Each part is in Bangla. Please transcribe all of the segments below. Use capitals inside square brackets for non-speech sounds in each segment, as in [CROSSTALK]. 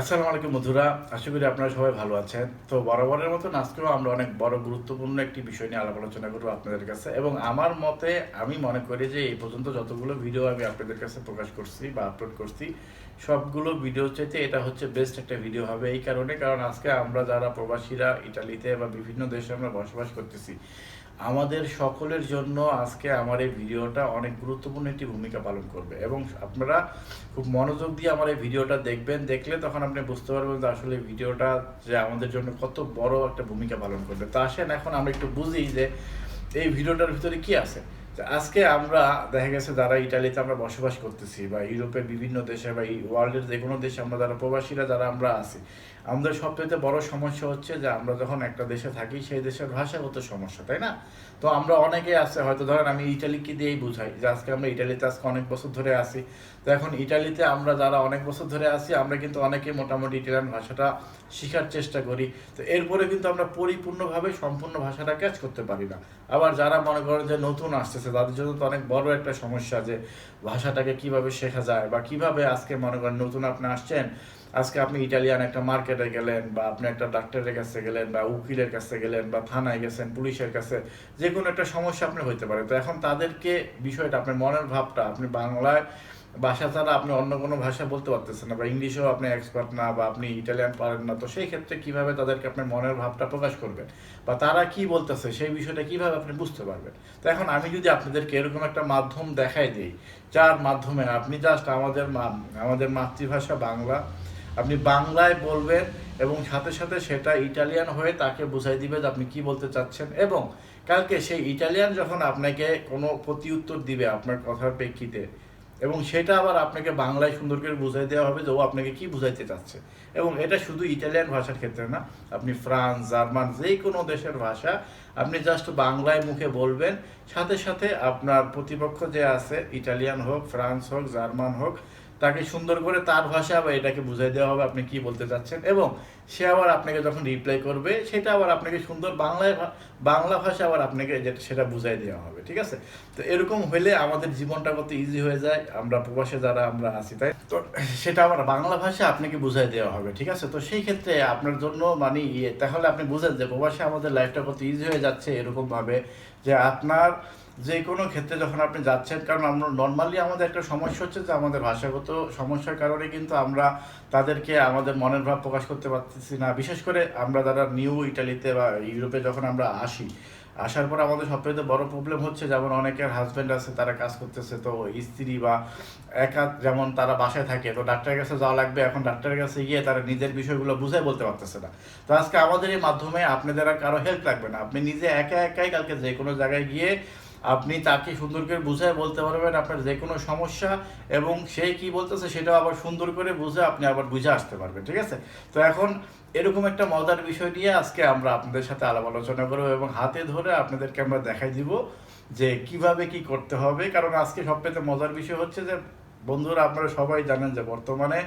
আসসালামু আলাইকুম বন্ধুরা, আশা করি আপনারা সবাই ভালো আছেন। তো বরাবরের মতো আজকেও আমরা অনেক বড় গুরুত্বপূর্ণ একটি বিষয় নিয়ে আলাপ আলোচনা করব আপনাদের কাছে। এবং আমার মতে আমি মনে করি যে এই পর্যন্ত যতগুলো ভিডিও আমি আপনাদের কাছে প্রকাশ করছি বা আপলোড করছি, সবগুলো ভিডিও চাইতে এটা হচ্ছে বেস্ট একটা ভিডিও হবে। এই কারণে, কারণ আজকে আমরা যারা প্রবাসীরা ইটালিতে বা বিভিন্ন দেশে আমরা বসবাস করতেছি আমাদের সকলের জন্য আজকে আমার এই ভিডিওটা অনেক গুরুত্বপূর্ণ একটি ভূমিকা পালন করবে। এবং আপনারা খুব মনোযোগ দিয়ে আমার এই ভিডিওটা দেখবেন, দেখলে তখন আপনি বুঝতে পারবেন যে আসলে ভিডিওটা যে আমাদের জন্য কত বড় একটা ভূমিকা পালন করবে। তা আসেন, এখন আমরা একটু বুঝি যে এই ভিডিওটার ভিতরে কি আছে? আজকে আমরা, দেখা গেছে যারা ইটালিতে আমরা বসবাস করতেছি বা ইউরোপের বিভিন্ন দেশে বা এই ওয়ার্ল্ডের যে কোনো দেশে আমরা যারা প্রবাসীরা, যারা আমরা আছি আমাদের সবচেয়ে বড় সমস্যা হচ্ছে যে আমরা যখন একটা দেশে থাকি, সেই দেশের ভাষাগত সমস্যা, তাই না? তো আমরা অনেকে আছে, হয়তো ধরেন আমি ইটালিকে দিয়েই বুঝাই যে আজকে আমরা ইটালিতে আজকে অনেক বছর ধরে আছি। তো এখন ইটালিতে আমরা যারা অনেক বছর ধরে আছি, আমরা কিন্তু অনেকে মোটামুটি ইটালিয়ান ভাষাটা শেখার চেষ্টা করি। তো এরপরে কিন্তু আমরা পরিপূর্ণভাবে সম্পূর্ণ ভাষাটা ক্যাচ করতে পারি না। আবার যারা মনে করেন যে নতুন আসতেছে, তাদের জন্য তো অনেক বড় একটা সমস্যা যে ভাষাটাকে কীভাবে শেখা যায় বা কীভাবে আজকে মনে করেন নতুন আপনি আসছেন আজকে আপনি ইটালিয়ান একটা মার্কেটে গেলেন বা আপনি একটা ডাক্তারের কাছে গেলেন বা উকিলের কাছে গেলেন বা থানায় গেছেন, পুলিশের কাছে, যে কোনো একটা সমস্যা আপনি হইতে পারে। তো এখন তাদেরকে বিষয়টা, আপনার মনের ভাবটা, আপনি বাংলায় ভাষা ছাড়া আপনি অন্য কোনো ভাষা বলতে পারতেছেন না বা ইংলিশেও আপনি এক্সপার্ট না বা আপনি ইটালিয়ান পারেন না, তো সেই ক্ষেত্রে কীভাবে তাদেরকে আপনার মনের ভাবটা প্রকাশ করবেন? বা তারা কি বলতেছে, সেই বিষয়টা কীভাবে আপনি বুঝতে পারবেন? তো এখন আমি যদি আপনাদেরকে এরকম একটা মাধ্যম দেখাই দিই, যার মাধ্যমে আপনি জাস্ট আমাদের আমাদের মাতৃভাষা বাংলা আপনি বাংলায় বলবেন এবং সাথে সাথে সেটা ইটালিয়ান হয়ে তাকে বুঝাই দিবে যে আপনি কি বলতে চাচ্ছেন। এবং কালকে সেই ইটালিয়ান যখন আপনাকে কোনো প্রতি উত্তর দিবে আপনার কথার প্রেক্ষিতে, এবং সেটা আবার আপনাকে বাংলায় সুন্দর করে বুঝাই দেওয়া হবে যে ও আপনাকে কি বুঝাইতে চাচ্ছে। এবং এটা শুধু ইটালিয়ান ভাষার ক্ষেত্রে না, আপনি ফ্রান্স, জার্মান যে কোনো দেশের ভাষা, আপনি জাস্ট বাংলায় মুখে বলবেন। সাথে সাথে আপনার প্রতিপক্ষ যে আছে, ইটালিয়ান হোক, ফ্রান্স হোক, জার্মান হোক তাকে সুন্দর করে তার ভাষা বা এটাকে বুঝাই দেওয়া হবে আপনি কি বলতে চাচ্ছেন। এবং সে আবার আপনাকে যখন রিপ্লাই করবে, সেটা আবার আপনাকে সুন্দর বাংলায় বাংলা ভাষা আবার আপনাকে যেটা, সেটা বুঝাই দেওয়া হবে, ঠিক আছে? তো এরকম হলে আমাদের জীবনটা কত ইজি হয়ে যায়, আমরা প্রবাসে যারা আমরা আছি, তাই তো সেটা আবার বাংলা ভাষা আপনাকে বুঝাই দেওয়া হবে, ঠিক আছে? তো সেই ক্ষেত্রে আপনার জন্য মানে ইয়ে তাহলে আপনি বুঝেন যে প্রবাসে আমাদের লাইফটা কত ইজি হয়ে যাচ্ছে এরকমভাবে যে আপনার যে কোনো ক্ষেত্রে যখন আপনি যাচ্ছেন, কারণ আমরা নর্মালি আমাদের একটা সমস্যা হচ্ছে যে আমাদের ভাষাগত সমস্যার কারণে কিন্তু আমরা তাদেরকে আমাদের মনের ভাব প্রকাশ করতে পারতেছি না। বিশেষ করে আমরা যারা নিউ ইটালিতে বা ইউরোপে যখন আমরা আসি, আসার পর আমাদের সবচেয়ে বড় প্রবলেম হচ্ছে যেমন অনেকের হাজব্যান্ড আছে, তারা কাজ করতেছে, তো স্ত্রী বা একা যেমন তারা বাসায় থাকে, তো ডাক্তারের কাছে যাওয়া লাগবে, এখন ডাক্তারের কাছে গিয়ে তারা নিজের বিষয়গুলো বুঝাই বলতে পারতেছে না। তো আজকে আমাদের এই মাধ্যমে আপনাদের আর কারও হেল্প লাগবে না। আপনি নিজে একা একাই কালকে যে কোনো জায়গায় গিয়ে আপনি তাকে সুন্দর করে বুঝায় বলতে পারবেন আপনার যে কোনো সমস্যা এবং সে কি বলতেছে সেটাও আবার সুন্দর করে বুঝে আপনি আবার বুঝে আসতে পারবেন, ঠিক আছে? তো এখন এরকম একটা মজার বিষয় নিয়ে আজকে আমরা আপনাদের সাথে আলাপ আলোচনা করব এবং হাতে ধরে আপনাদেরকে আমরা দেখাই দিব যে কীভাবে কি করতে হবে। কারণ আজকে সবথেকে মজার বিষয় হচ্ছে যে বন্ধুরা আপনারা সবাই জানেন যে বর্তমানে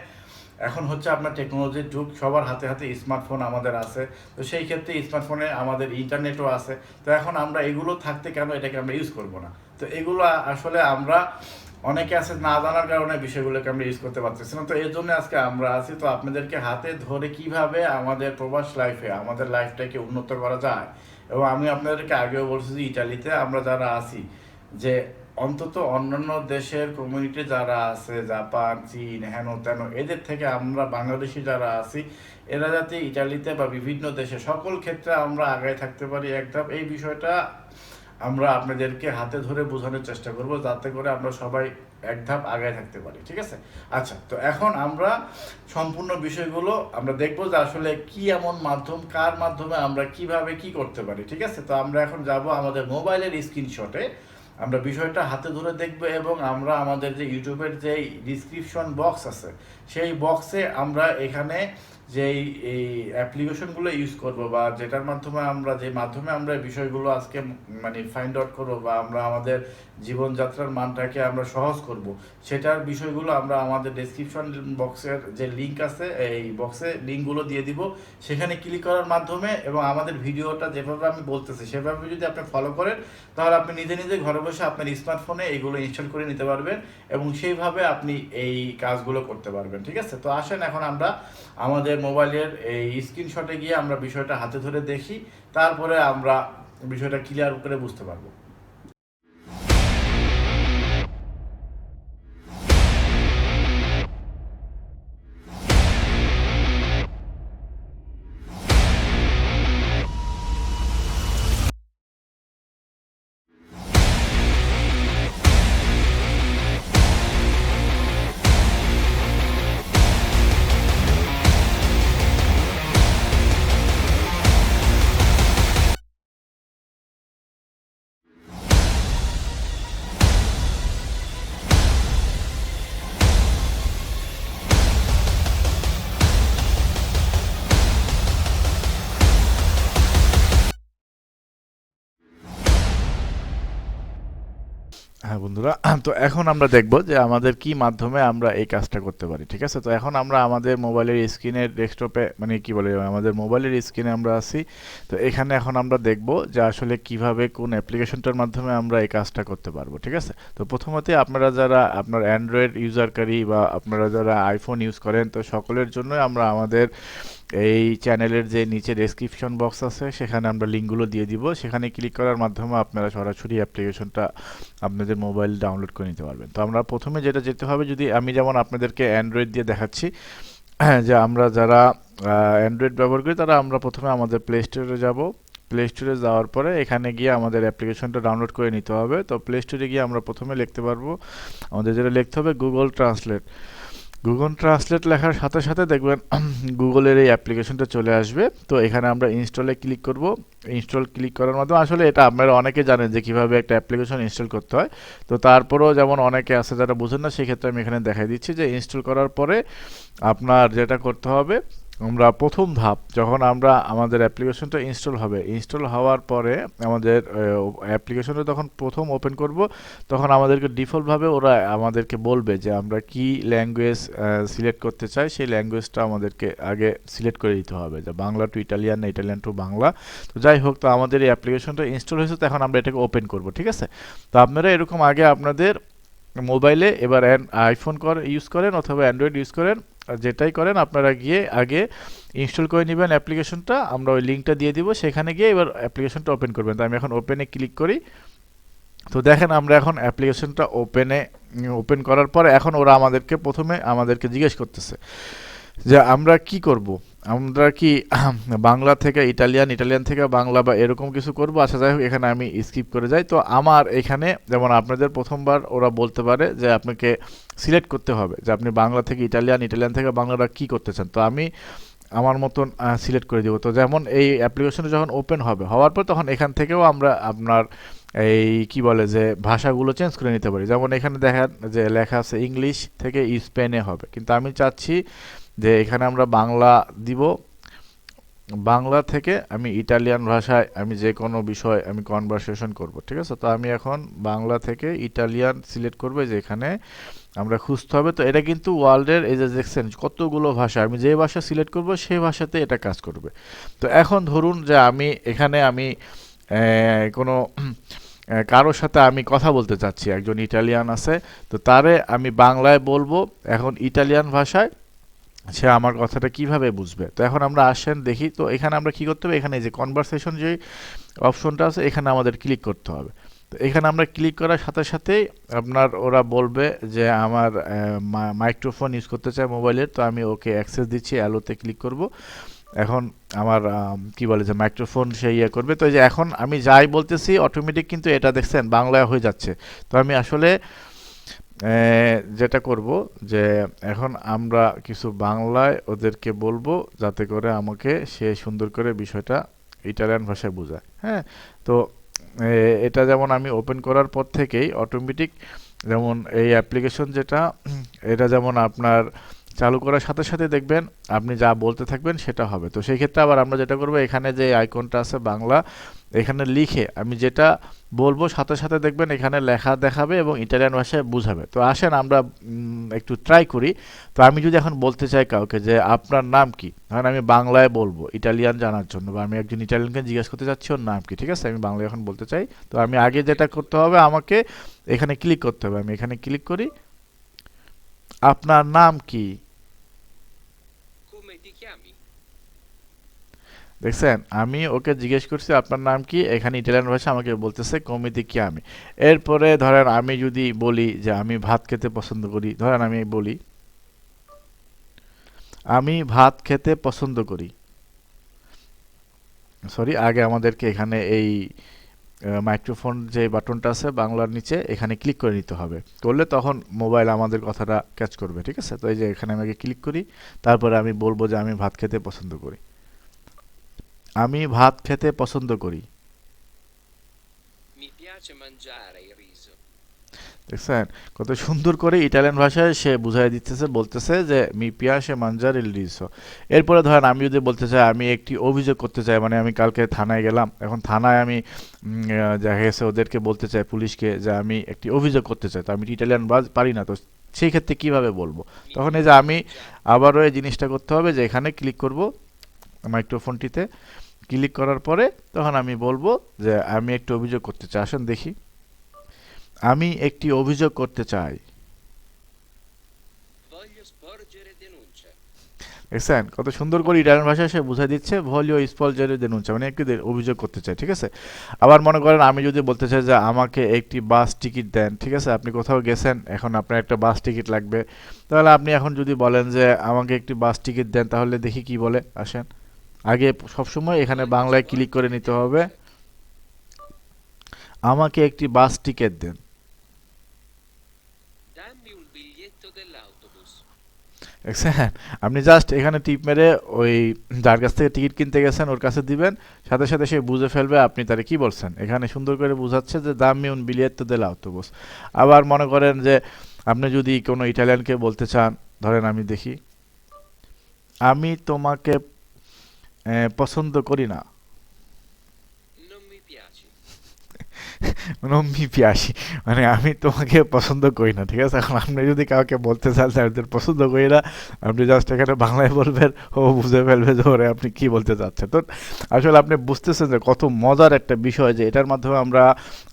এখন হচ্ছে আপনার টেকনোলজির যুগ, সবার হাতে হাতে স্মার্টফোন আমাদের আছে। তো সেই ক্ষেত্রে স্মার্টফোনে আমাদের ইন্টারনেটও আছে। তো এখন আমরা এগুলো থাকতে কেন এটাকে আমরা ইউজ করব না? তো এগুলো আসলে আমরা অনেকে আছে না জানার কারণে বিষয়গুলোকে আমরা ইউজ করতে পারতেছি না। তো এর জন্য আজকে আমরা আছি, তো আপনাদেরকে হাতে ধরে কীভাবে আমাদের প্রবাস লাইফে আমাদের লাইফটাকে উন্নত করা যায়? এবং আমি আপনাদেরকে আগেও বলছি যে ইটালিতে আমরা যারা আছি, যে অন্তত অন্যান্য দেশের কমিউনিটি যারা আছে জাপান চীন হেন তেন, এদের থেকে আমরা বাংলাদেশি যারা আছি, এরা যাতে ইটালিতে বা বিভিন্ন দেশে সকল ক্ষেত্রে আমরা আগায় থাকতে পারি, এক ধাপ। এই বিষয়টা আমরা আপনাদেরকে হাতে ধরে বোঝানোর চেষ্টা করব, যাতে করে আমরা সবাই এক ধাপ আগায় থাকতে পারি, ঠিক আছে? আচ্ছা তো এখন আমরা সম্পূর্ণ বিষয়গুলো আমরা দেখব যে আসলে কি এমন মাধ্যম, কার মাধ্যমে আমরা কীভাবে কি করতে পারি, ঠিক আছে? তো আমরা এখন যাব আমাদের মোবাইলের স্ক্রিনশটে আমরা বিষয়টা হাতে ধরে দেখব এবং আমরা আমাদের যে ইউটিউবের যে ডিসক্রিপশন বক্স আছে সেই বক্সে আমরা এখানে যেই, এই অ্যাপ্লিকেশনগুলো ইউজ করব বা যেটার মাধ্যমে আমরা, যে মাধ্যমে আমরা বিষয়গুলো আজকে মানে ফাইন্ড আউট করব বা আমরা আমাদের জীবনযাত্রার মানটাকে আমরা সহজ করব, সেটার বিষয়গুলো আমরা আমাদের ডেসক্রিপশন বক্সের যে লিঙ্ক আছে, এই বক্সে লিঙ্কগুলো দিয়ে দিব। সেখানে ক্লিক করার মাধ্যমে এবং আমাদের ভিডিওটা যেভাবে আমি বলতেছি, সেভাবে যদি আপনি ফলো করেন, তাহলে আপনি নিজে নিজে ঘরে বসে আপনার স্মার্টফোনে এইগুলো ইনস্টল করে নিতে পারবেন এবং সেইভাবে আপনি এই কাজগুলো করতে পারবেন। পারবেন ঠিক আছে? তো আসেন এখন আমরা আমাদের মোবাইলের এই স্ক্রিনশটে গিয়ে আমরা বিষয়টা হাতে ধরে দেখি, তারপরে আমরা বিষয়টা ক্লিয়ার করে বুঝতে পারব। হ্যাঁ বন্ধুরা, [CLEARS THROAT] তো এখন আমরা দেখব যে আমাদের কি মাধ্যমে আমরা এই কাজটা করতে পারি, ঠিক আছে? তো এখন আমরা আমাদের মোবাইলের স্ক্রিনের ডেস্কটপে মানে কি বলে, আমাদের মোবাইলের স্ক্রিনে আমরা আছি। তো এখানে এখন আমরা দেখব যে আসলে কীভাবে কোন অ্যাপ্লিকেশনটার মাধ্যমে আমরা এই কাজটা করতে পারব, ঠিক আছে? তো প্রথমত আপনারা যারা আপনার অ্যান্ড্রয়েড ইউজারকারী বা আপনারা যারা আইফোন ইউজ করেন, তো সকলের জন্য আমরা আমাদের এই চ্যানেলের যে নিচে ডেসক্রিপশন বক্স আছে, সেখানে আমরা লিঙ্কগুলো দিয়ে দিব। সেখানে ক্লিক করার মাধ্যমে আপনারা সরাসরি অ্যাপ্লিকেশনটা আপনাদের মোবাইল ডাউনলোড করে নিতে পারবেন। তো আমরা প্রথমে যেটা যেতে হবে, যদি আমি যেমন আপনাদেরকে অ্যান্ড্রয়েড দিয়ে দেখাচ্ছি, যে আমরা যারা অ্যান্ড্রয়েড ব্যবহার করি, তারা আমরা প্রথমে আমাদের প্লে স্টোরে যাব। প্লে স্টোরে যাওয়ার পরে এখানে গিয়ে আমাদের অ্যাপ্লিকেশনটা ডাউনলোড করে নিতে হবে। তো প্লে স্টোরে গিয়ে আমরা প্রথমে লিখতে পারব, আমাদের যেটা লিখতে হবে গুগল ট্রান্সলেট গুগল ট্রান্সলেট লেখার সাথে সাথে দেখবেন [CLEARS THROAT] গুগলের এই অ্যাপ্লিকেশনটা চলে আসবে। তো এখানে আমরা ইনস্টলে ক্লিক করব। ইনস্টল ক্লিক করার মাধ্যমে আসলে এটা আপনারা অনেকে জানেন যে কীভাবে একটা অ্যাপ্লিকেশন ইনস্টল করতে হয়। তো তারপরেও যেমন অনেকে আছে যারা বোঝেন না, সেক্ষেত্রে আমি এখানে দেখাই দিচ্ছি যে ইনস্টল করার পরে আপনার যেটা করতে হবে আমরা প্রথম ধাপ, যখন আমরা আমাদের অ্যাপ্লিকেশনটা ইনস্টল হবে। ইনস্টল হওয়ার পরে আমাদের অ্যাপ্লিকেশনটা তখন প্রথম ওপেন করব, তখন আমাদেরকে ডিফল্টভাবে ওরা আমাদেরকে বলবে যে আমরা কি ল্যাঙ্গুয়েজ সিলেক্ট করতে চাই, সেই ল্যাঙ্গুয়েজটা আমাদেরকে আগে সিলেক্ট করে দিতে হবে, যে বাংলা টু ইটালিয়ান না ইটালিয়ান টু বাংলা। তো যাই হোক, তো আমাদের এই অ্যাপ্লিকেশনটা ইনস্টল হয়েছে, তো এখন আমরা এটাকে ওপেন করব, ঠিক আছে? তো আপনারা এরকম আগে আপনাদের মোবাইলে এবার আইফোন কর ইউজ করেন অথবা অ্যান্ড্রয়েড ইউজ করেন। যেটাই করেন, আপনারা গিয়ে আগে ইনস্টল করে নেবেন অ্যাপ্লিকেশনটা আমরা ওই লিঙ্কটা দিয়ে দিব। সেখানে গিয়ে এবার অ্যাপ্লিকেশনটা ওপেন করবেন। তো আমি এখন ওপেনে ক্লিক করি। তো দেখেন, আমরা এখন অ্যাপ্লিকেশনটা ওপেনে ওপেন করার পর এখন ওরা আমাদেরকে প্রথমে আমাদেরকে জিজ্ঞেস করতেছে যে আমরা কি করব? আমরা কি বাংলা থেকে ইটালিয়ান ইটালিয়ান থেকে বাংলা বা এরকম কিছু করব? আচ্ছা যাই হোক, এখানে আমি স্কিপ করে যাই। তো আমার এখানে যেমন আপনাদের প্রথমবার ওরা বলতে পারে যে আপনাকে সিলেক্ট করতে হবে যে আপনি বাংলা থেকে ইটালিয়ান ইটালিয়ান থেকে বাংলাটা কি করতে চান। তো আমি আমার মতন সিলেক্ট করে দেবো। তো যেমন এই অ্যাপ্লিকেশনটা যখন ওপেন হবে, হওয়ার পর তখন এখান থেকেও আমরা আপনার এই কি বলে যে ভাষাগুলো চেঞ্জ করে নিতে পারি। যেমন এখানে দেখেন যে লেখা আছে ইংলিশ থেকে স্পেনে হবে। কিন্তু আমি চাচ্ছি যে এখানে আমরা বাংলা দিব। বাংলা থেকে আমি ইটালিয়ান ভাষায় আমি যে কোনো বিষয় আমি কনভারসেশন করব, ঠিক আছে? তো আমি এখন বাংলা থেকে ইটালিয়ান সিলেক্ট করব যে এখানে আমরা খুঁজতে হবে। তো এটা কিন্তু ওয়ার্ল্ডের, এই যে দেখছেন কতগুলো ভাষা, আমি যে ভাষা সিলেক্ট করব সেই ভাষাতে এটা কাজ করবে। তো এখন ধরুন যে আমি এখানে আমি কোনো কারোর সাথে আমি কথা বলতে চাচ্ছি, একজন ইটালিয়ান আছে, তো তারে আমি বাংলায় বলব। এখন ইটালিয়ান ভাষায় সে আমার কথাটা কীভাবে বুঝবে? তো এখন আমরা আসেন, দেখি। তো এখানে আমরা কি করতে হবে? এখানে যে কনভারসেশন যে অপশনটা আছে, এখানে আমাদের ক্লিক করতে হবে। তো এখানে আমরা ক্লিক করার সাথে সাথেই আপনার ওরা বলবে যে আমার মাইক্রোফোন ইউজ করতে চায় মোবাইলের তো আমি ওকে অ্যাক্সেস দিচ্ছি অ্যালোতে ক্লিক করব। এখন আমার কি বলে যে মাইক্রোফোন সে ইয়ে করবে। তো এই যে এখন আমি যাই বলতেছি অটোমেটিক কিন্তু এটা দেখছেন বাংলায় হয়ে যাচ্ছে। তো আমি আসলে যেটা করব যে এখন আমরা কিছু বাংলায় ওদেরকে বলব যাতে করে আমাকে সে সুন্দর করে বিষয়টা ইটালিয়ান ভাষায় বোঝায় হ্যাঁ? তো এটা যেমন আমি ওপেন করার পর থেকেই অটোমেটিক যেমন এই অ্যাপ্লিকেশন যেটা, এটা যেমন আপনার চালু করার সাথে সাথে দেখবেন আপনি যা বলতে থাকবেন সেটা হবে। তো সেই ক্ষেত্রে আবার আমরা যেটা করব, এখানে যে আইকনটা আছে বাংলা, এখানে লিখে আমি যেটা বলব সাথে সাথে দেখবেন এখানে লেখা দেখাবে এবং ইটালিয়ান ভাষায় বুঝাবে। তো আসেন আমরা একটু ট্রাই করি। তো আমি যদি এখন বলতে চাই কাউকে যে আপনার নাম কি? ধরেন আমি বাংলায় বলব, ইটালিয়ান জানার জন্য বা আমি একজন ইটালিয়ানকে জিজ্ঞেস করতে চাচ্ছি ওর নাম কি, ঠিক আছে? আমি বাংলায় এখন বলতে চাই। তো আমি আগে যেটা করতে হবে, আমাকে এখানে ক্লিক করতে হবে। আমি এখানে ক্লিক করি, আপনার নাম কি? দেখছেন, আমি ওকে জিজ্ঞেস করছি, আপনার নাম কি? এখানে ইটালিয়ান ভাষা আমাকে বলতেছে, কমিতে কি আমি? এরপরে ধরেন, আমি যদি বলি যে, আমি ভাত খেতে পছন্দ করি, ধরেন, আমি বলি, আমি ভাত খেতে পছন্দ করি। সরি, আগে আমাদেরকে এখানে এই মাইক্রোফোন যে বাটনটা আছে বাংলার নিচে, এখানে ক্লিক করে নিতে হবে। করলে তখন মোবাইল আমাদের কথাটা ক্যাচ করবে, ঠিক আছে? তো এই যে এখানে আমাকে ক্লিক করি, তারপরে আমি বলব যে আমি ভাত খেতে পছন্দ করি। আমি ভাত খেতে পছন্দ করি. দেখছেন? কত সুন্দর করে ইটালিয়ান ভাষায় সে বুঝাই দিতেছে, বলতেছে যে মি পিয়াসে মাঞ্জার ইল রিসো এরপরে ধরেন আমি যদি বলতে চাই, আমি একটি অভিযোগ করতে চাই মানে আমি কালকে থানায় গেলাম, এখন থানায় আমি দেখা গেছে ওদেরকে বলতে চাই, পুলিশকে, যে আমি একটি অভিযোগ করতে চাই, তো আমি ইটালিয়ান বাজ পারি না, তো সেই ক্ষেত্রে কীভাবে বলব? তখন এই যে আমি আবারও এই জিনিসটা করতে হবে যে, এখানে ক্লিক করব, মাইক্রোফোনটিতে, ক্লিক করার পরে তখন আমি বলব যে, আমি একটু অভিযোগ করতে চাই। আসুন দেখি। আমি একটি অভিযোগ করতে চাই। দেখছেন কত সুন্দর করে ইটালিয়ান ভাষায় সে বুঝাই দিচ্ছে। ভলিও স্পলজারে দেনুঞ্চা মানে একটি অভিযোগ করতে চাই ঠিক আছে? আবার মনে করেন, আমি যদি বলতে চাই যে আমাকে একটি বাস টিকিট দেন, ঠিক আছে? আপনি কোথাও গেছেন, এখন আপনার একটা বাস টিকিট লাগবে। তাহলে আপনি এখন যদি বলেন যে আমাকে একটি বাস টিকিট দেন, তাহলে দেখি কি বলে। আসেন। আগে সবসময় এখানে বাংলায় ক্লিক করে নিতে হবে। আমাকে একটি বাস টিকিট দেন। দেখছেন? আপনি জাস্ট এখানে টিপ মেরে ওই যার কাছ থেকে টিকিট কিনতে গেছেন, ওর কাছে দিবেন, সাথে সাথে সে বুঝে ফেলবে আপনি তারে কি বলছেন। এখানে সুন্দর করে বোঝাচ্ছে যে, দাম মিউন বিলিয়ার তো দেলা অতবোস আবার মনে করেন যে, আপনি যদি কোনো ইটালিয়ানকে বলতে চান, ধরেন আমি দেখি, আমি তোমাকে পছন্দ করি না। [LAUGHS] নম্বি পিয়াসি। মানে আমি তোমাকে পছন্দ করি না, ঠিক আছে? এখন আপনি যদি কাউকে বলতে চান তোর পছন্দ করি না, আপনি জাস্ট এখানে বাংলায় বলবেন, ও বুঝে ফেলবে যে ওরে আপনি কি বলতে চাচ্ছেন। তো আসলে আপনি বুঝতেছেন যে কত মজার একটা বিষয় যে এটার মাধ্যমে আমরা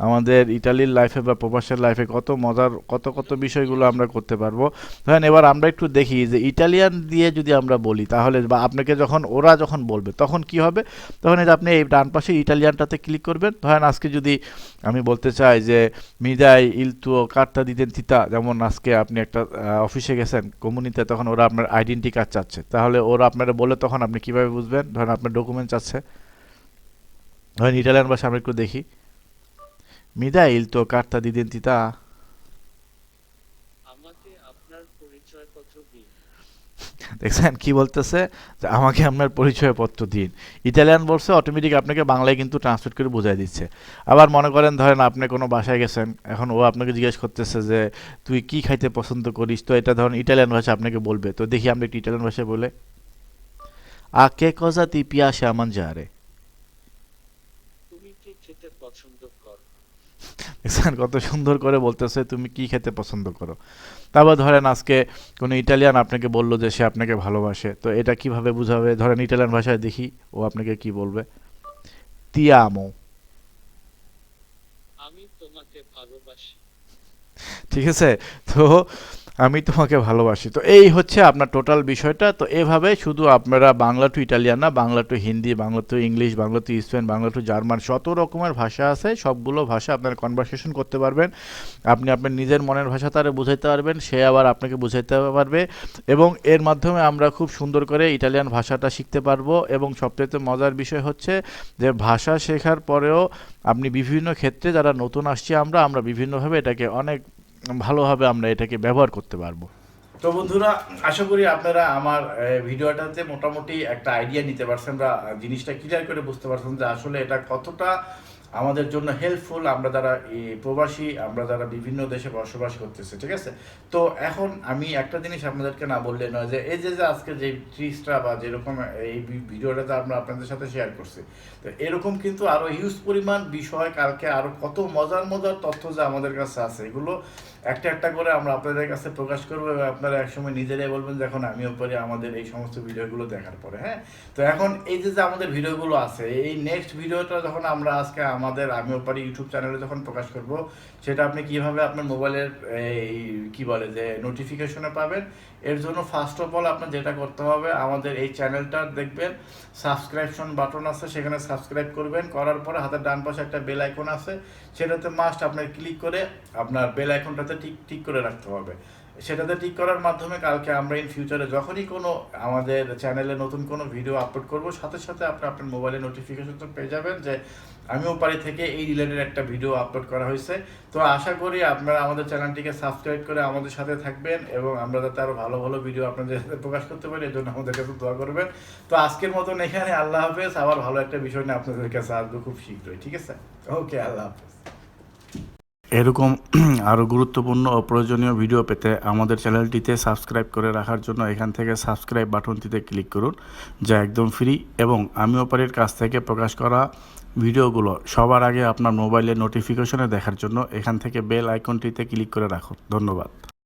আমাদের ইটালির লাইফে বা প্রবাসের লাইফে কত মজার, কত কত বিষয়গুলো আমরা করতে পারব। ধরেন এবার আমরা একটু দেখি যে ইটালিয়ান দিয়ে যদি আমরা বলি তাহলে বা আপনাকে যখন, ওরা যখন বলবে তখন কি হবে? তখন আপনি এই ডান পাশে ইটালিয়ানটাতে ক্লিক করবেন। ধরেন আজকে যদি আমি বলতে চাই যে মিদাই ইলতুও কার্ডটা দিতেন তিতা। যেমন আজকে আপনি একটা অফিসে গেছেন কমিউনিতে তখন ওরা আপনার আইডেন্টি কার্ড চাচ্ছে। তাহলে ওরা আপনারা বলে তখন আপনি কীভাবে বুঝবেন? ধরেন আপনার ডকুমেন্ট চাচ্ছে ধরেন ইটালিয়ান ভাষা আমরা একটু দেখি। মিদা ইলতো কার্ডটা দিতেন তিতা। দেখছেন কি বলতেছে? যে আমাকে আপনার পরিচয়পত্র দিন। ইটালিয়ান বলছে অটোমেটিক আপনাকে বাংলায় কিন্তু ট্রান্সলেট করে বোঝাই দিচ্ছে। আবার মনে করেন, ধরেন আপনি কোনো বাসায় গেছেন, এখন ও আপনাকে জিজ্ঞেস করতেছে যে, তুই কি খাইতে পছন্দ করিস? তো এটা ধরেন ইটালিয়ান ভাষা আপনাকে বলবে। তো দেখি আমি একটু ইটালিয়ান ভাষায় বলে। আ কে কজা ti piace যা mangiare তুমি কি খেতে পছন্দ করো দেখছেন কত সুন্দর করে বলতেছে তুমি কি খেতে পছন্দ করো? তারপর ধরেন আজকে কোনো ইটালিয়ান আপনাকে বলল যে সে আপনাকে ভালোবাসে তো এটা কীভাবে বুঝাবে? ধরেন ইটালিয়ান ভাষায় দেখি ও আপনাকে কি বলবে? তিয়ামো আমি তোমাকে ভালোবাসি। ঠিক আছে? তো আমি তোমাকে ভালোবাসি। তো এই হচ্ছে আপনার টোটাল বিষয়টা। তো এভাবে শুধু আপনারা বাংলা টু ইটালিয়ান না, Bangla to Hindi, Bangla to English Bangla to Spain Bangla to German শত রকমের ভাষা আছে, সবগুলো ভাষা আপনার কনভারসেশন করতে পারবেন। আপনি আপনার নিজের মনের ভাষা তারে বুঝাইতে পারবেন, সে আবার আপনাকে বুঝাইতে পারবে। এবং এর মাধ্যমে আমরা খুব সুন্দর করে ইটালিয়ান ভাষাটা শিখতে পারব। এবং সবচেয়ে মজার বিষয় হচ্ছে যে ভাষা শেখার পরেও আপনি বিভিন্ন ক্ষেত্রে যারা নতুন আসছি আমরা আমরা বিভিন্নভাবে এটাকে অনেক ভালোভাবে আমরা এটাকে ব্যবহার করতে পারব। তো বন্ধুরা, আশা করি আপনারা আমার ভিডিওটাতে মোটামুটি একটা আইডিয়া নিতে পারছেন বা জিনিসটা ক্লিয়ার করে বুঝতে পারছেন যে আসলে এটা কতটা আমাদের জন্য হেল্পফুল আমরা যারা প্রবাসী, আমরা যারা বিভিন্ন দেশে বসবাস করতেছে, ঠিক আছে? তো এখন আমি একটা জিনিস আপনাদেরকে না বললে নয় যে, এই যে যে আজকে যে ট্রিসটা বা যেরকম এই ভি- ভিডিওটাতে আমরা আপনাদের সাথে শেয়ার করছি, তো এরকম কিন্তু আরও হিউজ পরিমাণ বিষয়, কালকে আরও কত মজার মজার তথ্য যে আমাদের কাছে আছে, এগুলো একটা একটা করে আমরা আপনাদের কাছে প্রকাশ করব এবং আপনারা একসময় নিজেরাই বলবেন যে এখন আমিও পরে আমাদের এই সমস্ত ভিডিওগুলো দেখার পরে হ্যাঁ? তো এখন এই যে যে আমাদের ভিডিওগুলো আছে, এই নেক্সট ভিডিওটা যখন আমরা আজকে আমাদের আমিও পারি ইউটিউব চ্যানেলে যখন প্রকাশ করব, সেটা আপনি কীভাবে আপনার মোবাইলের এই কি বলে যে নোটিফিকেশনে পাবেন? এর জন্য ফার্স্ট অফ অল আপনার যেটা করতে হবে, আমাদের এই চ্যানেলটা দেখবেন সাবস্ক্রিপশন বাটন আছে, সেখানে সাবস্ক্রাইব করবেন, করার পরে হাতের ডান পাশে একটা বেল আইকন আছে, সেটাতে মাস্ট আপনার ক্লিক করে আপনার বেল আইকনটাতে ঠিক ঠিক করে রাখতে হবে। সেটাতে ঠিক করার মাধ্যমে কালকে আমরা ইন ফিউচারে যখনই কোনো আমাদের চ্যানেলে নতুন কোনো ভিডিও আপলোড করব, সাথে সাথে আপনি, আপনার মোবাইলে নোটিফিকেশন তো পেয়ে যাবেন যে আমিও পারি থেকে এই রিলেটেড একটা ভিডিও আপলোড করা হয়েছে। তো আশা করি আপনারা আমাদের চ্যানেলটিকে সাবস্ক্রাইব করে আমাদের সাথে থাকবেন এবং আমরা যাতে আরও ভালো ভালো ভিডিও আপনাদের সাথে প্রকাশ করতে পারি এর জন্য আমাদের কাছে দোয়া করবেন। তো আজকের মতন এখানে, আল্লাহ হাফেজ। আবার ভালো একটা বিষয় নিয়ে আপনাদের কাছে আসব খুব শীঘ্রই, ঠিক আছে? ওকে আল্লাহ হাফেজ। এরকম [CLEARS THROAT] আরও গুরুত্বপূর্ণ ও প্রয়োজনীয় ভিডিও পেতে আমাদের চ্যানেলটিতে সাবস্ক্রাইব করে রাখার জন্য এখান থেকে সাবস্ক্রাইব বাটনটিতে ক্লিক করুন, যা একদম ফ্রি এবং আমি ওপারের কাছ থেকে প্রকাশ করা ভিডিওগুলো সবার আগে আপনার মোবাইলে নোটিফিকেশনে দেখার জন্য এখান থেকে বেল আইকনটিতে ক্লিক করে রাখুন। ধন্যবাদ।